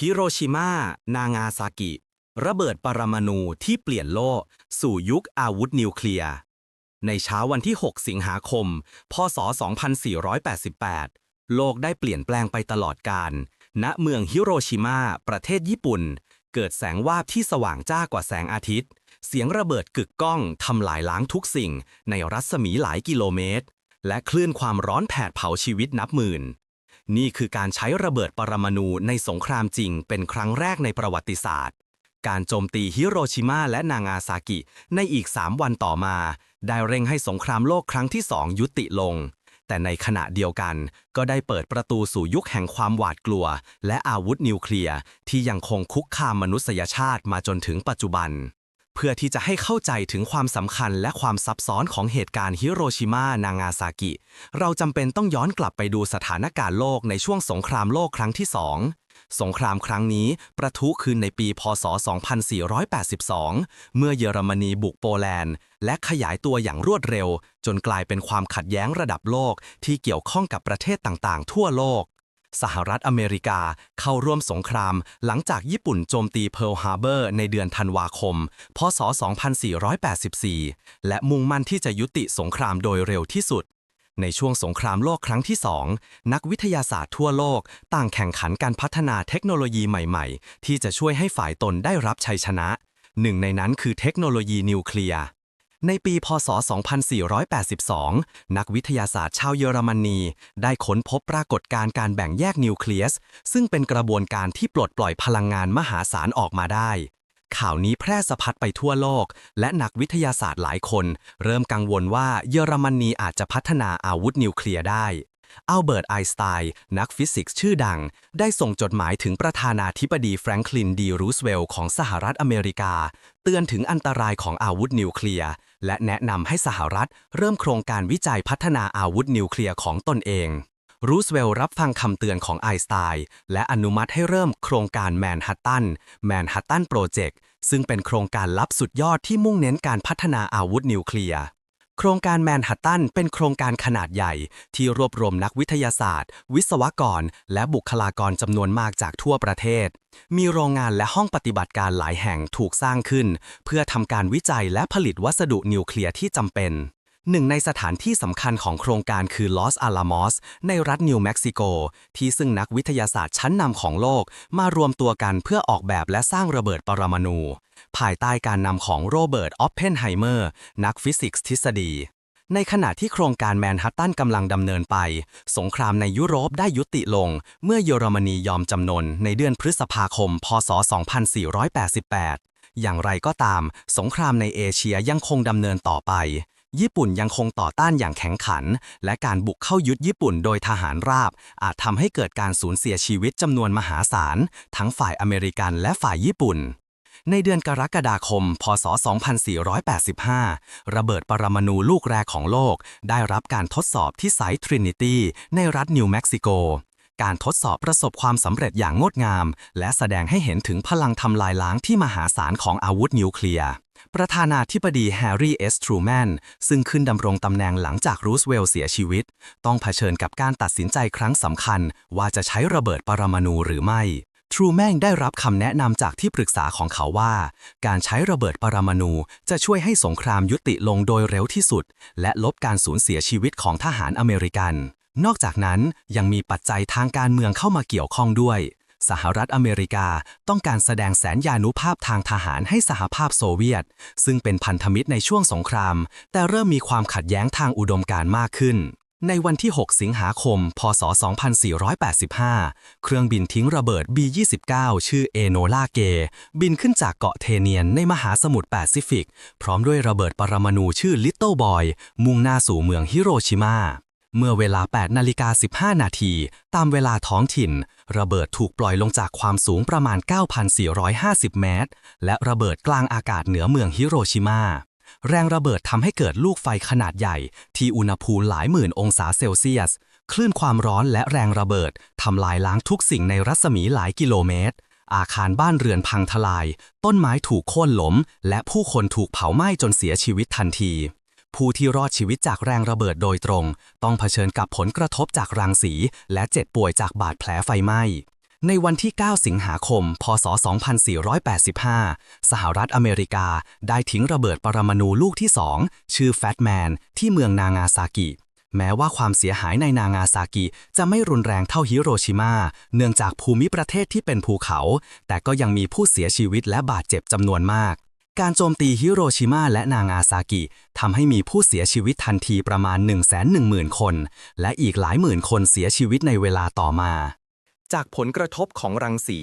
ฮิโรชิมานางาซากิ ระเบิดปรมาณูที่เปลี่ยนโลก สู่ยุคอาวุธนิวเคลียร์ ในเช้าวันที่ 6 สิงหาคม พศ 2488 โลกได้เปลี่ยนแปลงไปตลอดกาลณเมืองฮิโรชิมา ประเทศญี่ปุ่น เกิดแสงวาบที่สว่างจ้ากว่าแสงอาทิตย์ เสียงระเบิดกึกก้องทำลายล้างทุกสิ่ง ในรัศมีหลายกิโลเมตร และคลื่นความร้อนแผดเผาชีวิตนับหมื่น นี่คือการใช้ระเบิดปรมาณูในสงครามจริงเป็นครั้งแรกในประวัติศาสตร์ การโจมตีฮิโรชิมาและนางาซากิ ในอีก 3 วันต่อมา ได้เร่งให้สงครามโลกครั้งที่2ยุติลง แต่ในขณะเดียวกัน ก็ได้เปิดประตูสู่ยุคแห่งความหวาดกลัว และอาวุธนิวเคลียร์ที่ยังคงคุกคามมนุษยชาติมาจนถึงปัจจุบัน เพื่อที่จะให้เข้าใจถึงความสำคัญและความซับซ้อนของเหตุการณ์ฮิโรชิมานางาซากิ เราจำเป็นต้องย้อนกลับไปดูสถานการณ์โลกในช่วงสงครามโลกครั้งที่สองสงครามครั้งนี้ประทุขึ้นในปี พศ 2482 เมื่อเยอรมนีบุกโปแลนด์ และขยายตัวอย่างรวดเร็ว จนกลายเป็นความขัดแย้งระดับโลกที่เกี่ยวข้องกับประเทศต่างๆ ทั่วโลก สหรัฐอเมริกาเข้าร่วมสงคราม หลังจากญี่ปุ่นโจมตีเพิร์ลฮาร์เบอร์ในเดือนธันวาคม พศ 2484 และมุ่งมั่นที่จะยุติสงครามโดยเร็วที่สุด ในช่วงสงครามโลกครั้งที่2นักวิทยาศาสตร์ทั่วโลก ต่างแข่งขันการพัฒนาเทคโนโลยีใหม่ๆ ที่จะช่วยให้ฝ่ายตนได้รับชัยชนะ หนึ่งในนั้นคือเทคโนโลยีนิวเคลียร์ ในปีพศ 2482 นักวิทยาศาสตร์ชาวเยอรมนี ได้ค้นพบปรากฏการณ์การแบ่งแยกนิวเคลียส ซึ่งเป็นกระบวนการที่ปลดปล่อยพลังงานมหาศาลออกมาได้ ข่าวนี้แพร่สะพัดไปทั่วโลก และนักวิทยาศาสตร์หลายคน เริ่มกังวลว่าเยอรมนีอาจจะพัฒนาอาวุธนิวเคลียร์ได้อัลเบิร์ตไอน์สไตน์นักฟิสิกส์ชื่อดัง ได้ส่งจดหมายถึงประธานาธิบดีแฟรงคลินดีรูสเวลล์ของสหรัฐอเมริกา เตือนถึงอันตรายของอาวุธนิวเคลียร์ และแนะนำให้สหรัฐเริ่มโครงการวิจัยพัฒนาอาวุธนิวเคลียร์ของตนเอง รูสเวลล์รับฟังคำเตือนของไอน์สไตน์และอนุมัติให้เริ่มโครงการแมนฮัตตันแมนฮัตตันโปรเจกต์ซึ่งเป็นโครงการลับสุดยอดที่มุ่งเน้นการพัฒนาอาวุธนิวเคลียร์ โครงการแมนฮัตตันเป็นโครงการขนาดใหญ่ ที่รวบรวมนักวิทยาศาสตร์ วิศวกร และบุคลากรจำนวนมากจากทั่วประเทศ มีโรงงานและห้องปฏิบัติการหลายแห่งถูกสร้างขึ้น เพื่อทำการวิจัยและผลิตวัสดุนิวเคลียร์ที่จำเป็น หนึ่งในสถานที่สำคัญของโครงการคือลอสอาลามอสในรัฐนิวเม็กซิโก ที่ซึ่งนักวิทยาศาสตร์ชั้นนำของโลกมารวมตัวกันเพื่อออกแบบและสร้างระเบิดปรมาณู ภายใต้การนำของโรเบิร์ต ออปเพนไฮเมอร์ นักฟิสิกส์ทฤษฎี ในขณะที่โครงการแมนฮัตตันกำลังดำเนินไป สงครามในยุโรปได้ยุติลง เมื่อเยอรมนียอมจำนนในเดือนพฤษภาคม พศ 2488อย่างไรก็ตาม สงครามในเอเชียยังคงดำเนินต่อไป ญี่ปุ่นยังคงต่อต้านอย่างแข็งขัน และการบุกเข้ายึดญี่ปุ่นโดยทหารราบ อาจทำให้เกิดการสูญเสียชีวิตจำนวนมหาศาล ทั้งฝ่ายอเมริกันและฝ่ายญี่ปุ่น ในเดือนกรกฎาคม พศ 2485 ระเบิดปรมาณูลูกแรกของโลก ได้รับการทดสอบที่ไซต์ทรินิตี้ในรัฐนิวเม็กซิโกการทดสอบประสบความสำเร็จอย่างงดงาม และแสดงให้เห็นถึงพลังทำลายล้างที่มหาศาลของอาวุธนิวเคลียร์ ประธานาธิบดีแฮร์รี่เอสทรูแมนซึ่งขึ้นดำรงตำแหน่งหลังจากรูสเวลล์เสียชีวิต ต้องเผชิญกับการตัดสินใจครั้งสำคัญ ว่าจะใช้ระเบิดปรมาณูหรือไม่ทรูแมนได้รับคำแนะนำจากที่ปรึกษาของเขาว่า การใช้ระเบิดปรมาณูจะช่วยให้สงครามยุติลงโดยเร็วที่สุด และลบการสูญเสียชีวิตของทหารอเมริกัน นอกจากนั้นยังมีปัจจัยทางการเมืองเข้ามาเกี่ยวข้องด้วย สหรัฐอเมริกาต้องการแสดงแสนยานุภาพทางทหารให้สหภาพโซเวียต ซึ่งเป็นพันธมิตรในช่วงสงคราม แต่เริ่มมีความขัดแย้งทางอุดมการณ์มากขึ้น ในวันที่ 6 สิงหาคม พศ 2485 เครื่องบินทิ้งระเบิด B-29 ชื่อเอโนลาเก บินขึ้นจากเกาะเทเนียนในมหาสมุทรแปซิฟิก พร้อมด้วยระเบิดปรมาณูชื่อ Little Boy มุ่งหน้าสู่เมืองฮิโรชิมา เมื่อเวลา 8 นาฬิกา 15 นาที ตามเวลาท้องถิ่น ระเบิดถูกปล่อยลงจากความสูงประมาณ 9,450 เมตร และระเบิดกลางอากาศเหนือเมืองฮิโรชิมา แรงระเบิดทำให้เกิดลูกไฟขนาดใหญ่ ที่อุณหภูมิหลายหมื่นองศาเซลเซียส คลื่นความร้อนและแรงระเบิดทำลายล้างทุกสิ่งในรัศมีหลายกิโลเมตร อาคารบ้านเรือนพังทลาย ต้นไม้ถูกโค่นล้ม และผู้คนถูกเผาไหม้จนเสียชีวิตทันที ผู้ที่รอดชีวิตจากแรงระเบิดโดยตรง ต้องเผชิญกับผลกระทบจากรังสี และเจ็บป่วยจากบาดแผลไฟไหม้ ในวันที่ 9 สิงหาคม พศ 2485 สหรัฐอเมริกาได้ทิ้งระเบิดปรมาณูลูกที่ 2 ชื่อแฟตแมน ที่เมืองนางาซากิแม้ว่าความเสียหายในนางาซากิจะไม่รุนแรงเท่าฮิโรชิมา เนื่องจากภูมิประเทศที่เป็นภูเขา แต่ก็ยังมีผู้เสียชีวิตและบาดเจ็บจำนวนมาก การโจมตีฮิโรชิมาและนางาซากิทำให้มีผู้เสียชีวิตทันทีประมาณ 110,000 คน และอีกหลายหมื่นคนเสียชีวิตในเวลาต่อมา จากผลกระทบของรังสี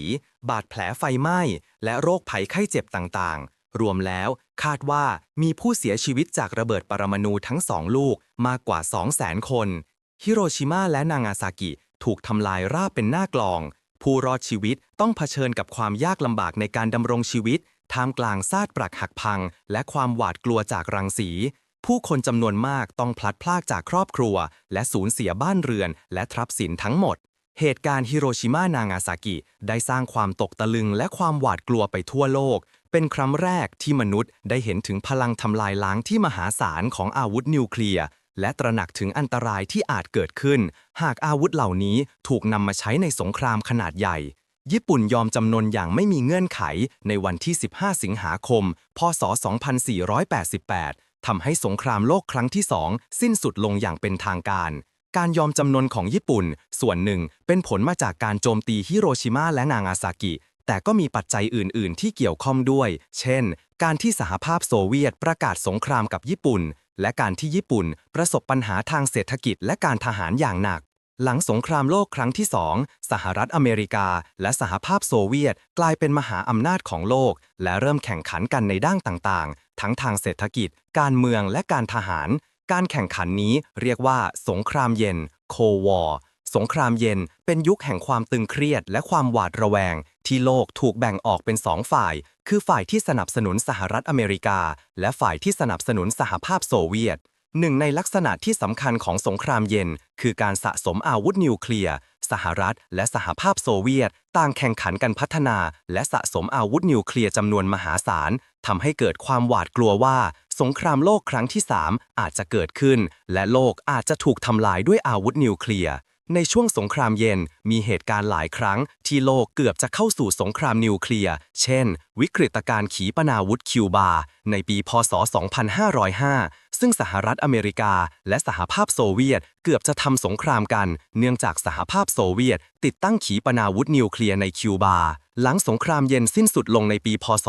บาดแผลไฟไหม้ และโรคภัยไข้เจ็บต่างๆ รวมแล้วคาดว่ามีผู้เสียชีวิตจากระเบิดปรมาณูทั้งสองลูกมากกว่า 200,000 คน ฮิโรชิมาและนางาซากิถูกทำลายราบเป็นหน้ากลอง ผู้รอดชีวิตต้องเผชิญกับความยากลำบากในการดำรงชีวิต ท่ามกลางซากปรักหักพัง และความหวาดกลัวจากรังสี ผู้คนจำนวนมากต้องพลัดพรากจากครอบครัว และสูญเสียบ้านเรือน และทรัพย์สินทั้งหมด เหตุการณ์ฮิโรชิมานางาซากิ ได้สร้างความตกตะลึงและความหวาดกลัวไปทั่วโลก เป็นครั้งแรกที่มนุษย์ได้เห็นถึงพลังทำลายล้างที่มหาศาลของอาวุธนิวเคลียร์และตระหนักถึงอันตรายที่อาจเกิดขึ้น หากอาวุธเหล่านี้ถูกนำมาใช้ในสงครามขนาดใหญ่ ญี่ปุ่นยอมจำนนอย่างไม่มีเงื่อนไขในวันที่ 15 สิงหาคม พศ 2488 ทำให้สงครามโลกครั้งที่สองสิ้นสุดลงอย่างเป็นทางการ การยอมจำนนของญี่ปุ่น ส่วนหนึ่งเป็นผลมาจากการโจมตีฮิโรชิมาและนางาซากิ แต่ก็มีปัจจัยอื่น ๆ ที่เกี่ยวข้องด้วย เช่น การที่สหภาพโซเวียตประกาศสงครามกับญี่ปุ่น และการที่ญี่ปุ่นประสบปัญหาทางเศรษฐกิจและการทหารอย่างหนัก หลังสงครามโลกครั้งที่สองสหรัฐอเมริกา และสหภาพโซเวียต กลายเป็นมหาอำนาจของโลก และเริ่มแข่งขันกันในด้านต่างๆ ทั้งทางเศรษฐกิจ การเมืองและการทหาร การแข่งขันนี้เรียกว่า สงครามเย็น Cold War สงครามเย็นเป็นยุคแห่งความตึงเครียดและความหวาดระแวง ที่โลกถูกแบ่งออกเป็นสองฝ่าย คือฝ่ายที่สนับสนุนสหรัฐอเมริกา และฝ่ายที่สนับสนุนสหภาพโซเวียต หนึ่งในลักษณะที่สำคัญของสงครามเย็น คือการสะสมอาวุธนิวเคลียร์ สหรัฐ และสหภาพโซเวียต ต่างแข่งขันกันพัฒนา และสะสมอาวุธนิวเคลียร์จำนวนมหาศาลทำให้เกิดความหวาดกลัวว่า สงครามโลกครั้งที่ 3 อาจจะเกิดขึ้น และโลกอาจจะถูกทำลายด้วยอาวุธนิวเคลียร์ ในช่วงสงครามเย็นมีเหตุการณ์หลายครั้ง ที่โลกเกือบจะเข้าสู่สงครามนิวเคลียร์ เช่น วิกฤตการณ์ขีปนาวุธคิวบา ในปี พศ 2505 ซึ่งสหรัฐอเมริกา และสหภาพโซเวียต เกือบจะทำสงครามกัน เนื่องจากสหภาพโซเวียต ติดตั้งขีปนาวุธนิวเคลียร์ในคิวบา หลังสงครามเย็นสิ้นสุดลงในปีพศ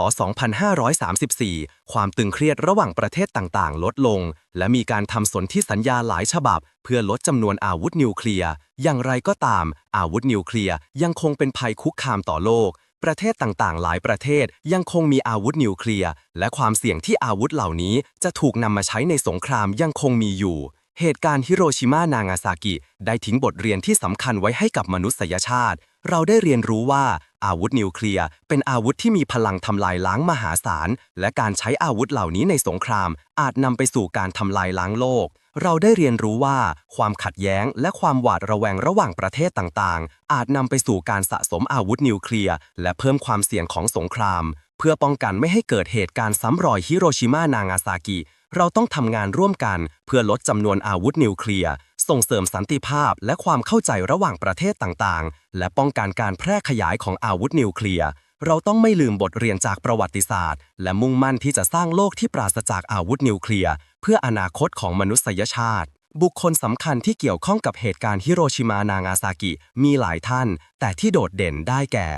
2534 ความตึงเครียดระหว่างประเทศต่างๆ ลดลง และมีการทำสนธิสัญญาหลายฉบับ เพื่อลดจำนวนอาวุธนิวเคลียร์ อย่างไรก็ตาม อาวุธนิวเคลียร์ยังคงเป็นภัยคุกคามต่อโลก ประเทศต่างๆ หลายประเทศยังคงมีอาวุธนิวเคลียร์ และความเสี่ยงที่อาวุธเหล่านี้จะถูกนำมาใช้ในสงครามยังคงมีอยู่เหตุการณ์ฮิโรชิมานางาซากิ ได้ทิ้งบทเรียนที่สำคัญไว้ให้กับมนุษยชาติ เราได้เรียนรู้ว่า อาวุธนิวเคลียร์เป็นอาวุธที่มีพลังทำลายล้างมหาศาล และการใช้อาวุธเหล่านี้ในสงคราม อาจนำไปสู่การทำลายล้างโลก เราได้เรียนรู้ว่า ความขัดแย้ง และความหวาดระแวงระหว่างประเทศต่างๆ อาจนำไปสู่การสะสมอาวุธนิวเคลียร์และเพิ่มความเสี่ยงของสงคราม เพื่อป้องกันไม่ให้เกิดเหตุการณ์ซ้ำรอยฮิโรชิมานางาซากิ เราต้องทำงานร่วมกัน เพื่อลดจำนวนอาวุธนิวเคลียร์ส่งเสริมสันติภาพและความเข้าใจระหว่างประเทศต่างๆ และป้องกันการแพร่ขยายของอาวุธนิวเคลียร์เราต้องไม่ลืมบทเรียนจากประวัติศาสตร์ และมุ่งมั่นที่จะสร้างโลกที่ปราศจากอาวุธนิวเคลียร์เพื่ออนาคตของมนุษยชาติ บุคคลสำคัญที่เกี่ยวข้องกับเหตุการณ์ฮิโรชิมานางาซากิมีหลายท่าน แต่ที่โดดเด่นได้แก่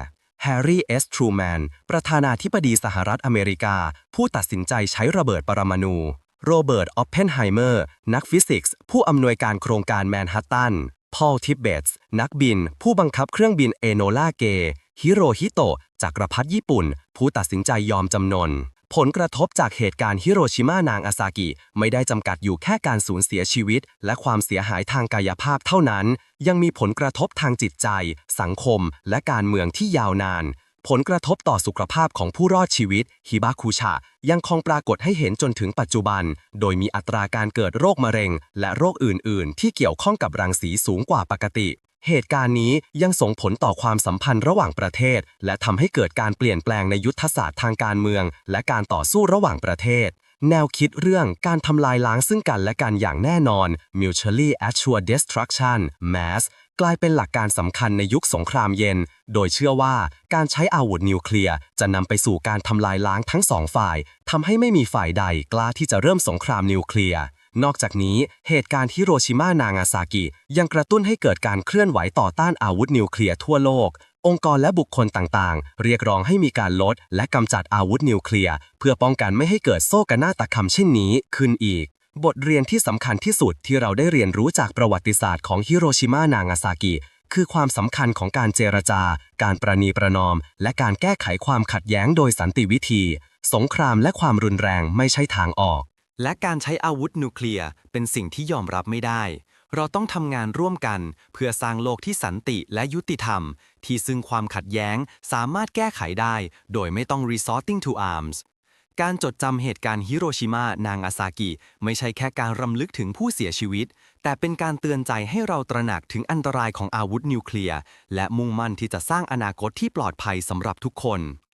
แฮร์รี่เอสทรูแมนประธานาธิบดีสหรัฐอเมริกา ผู้ตัดสินใจใช้ระเบิดปรมาณู โรเบิร์ต ออปเพนไฮเมอร์ นักฟิสิกส์ ผู้อำนวยการโครงการแมนฮัตตัน พอล ทิเบตส์ นักบิน ผู้บังคับเครื่องบินเอโนล่าเก ฮิโรฮิโตะ จักรพรรดิญี่ปุ่น ผู้ตัดสินใจยอมจำนน ผลกระทบจากเหตุการณ์ฮิโรชิมานางอาซากิ ไม่ได้จำกัดอยู่แค่การสูญเสียชีวิต และความเสียหายทางกายภาพเท่านั้น ยังมีผลกระทบทางจิตใจ สังคม และการเมืองที่ยาวนาน ผลกระทบต่อสุขภาพของผู้รอดชีวิตฮิบาคุชะยังคงปรากฏให้เห็นจนถึงปัจจุบัน โดยมีอัตราการเกิดโรคมะเร็ง และโรคอื่น ๆ ที่เกี่ยวข้องกับรังสีสูงกว่าปกติ เหตุการณ์นี้ยังส่งผลต่อความสัมพันธ์ระหว่างประเทศ และทำให้เกิดการเปลี่ยนแปลงในยุทธศาสตร์ทางการเมือง และการต่อสู้ระหว่างประเทศ แนวคิดเรื่องการทำลายล้างซึ่งกันและกันอย่างแน่นอน mutually assured destruction MAS กลายเป็นหลักการสำคัญในยุคสงครามเย็น โดยเชื่อว่าการใช้อาวุธนิวเคลียร์จะนำไปสู่การทำลายล้างทั้งสองฝ่ายทำให้ไม่มีฝ่ายใดกล้าที่จะเริ่มสงครามนิวเคลียร์นอกจากนี้เหตุการณ์ฮิโรชิมานางาซากิ ยังกระตุ้นให้เกิดการเคลื่อนไหวต่อต้านอาวุธนิวเคลียร์ทั่วโลก องค์กรและบุคคลต่างๆ เรียกร้องให้มีการลด และกำจัดอาวุธนิวเคลียร์เพื่อป้องกันไม่ให้เกิดโซ่กนาฏกรรมเช่นนี้ขึ้นอีก บทเรียนที่สำคัญที่สุดที่เราได้เรียนรู้จากประวัติศาสตร์ของฮิโรชิมานางาซากิ คือความสำคัญของการเจรจา การประนีประนอม และการแก้ไขความขัดแย้งโดยสันติวิธี สงครามและความรุนแรงไม่ใช่ทางออก และการใช้อาวุธนิวเคลียร์เป็นสิ่งที่ยอมรับไม่ได้ เราต้องทำงานร่วมกัน เพื่อสร้างโลกที่สันติและยุติธรรม ที่ซึ่งความขัดแย้งสามารถแก้ไขได้ โดยไม่ต้อง resorting to arms การจดจำเหตุการณ์ฮิโรชิมานางอาซากิ ไม่ใช่แค่การรำลึกถึงผู้เสียชีวิต แต่เป็นการเตือนใจให้เราตระหนักถึงอันตรายของอาวุธนิวเคลียร์ และมุ่งมั่นที่จะสร้างอนาคตที่ปลอดภัยสำหรับทุกคน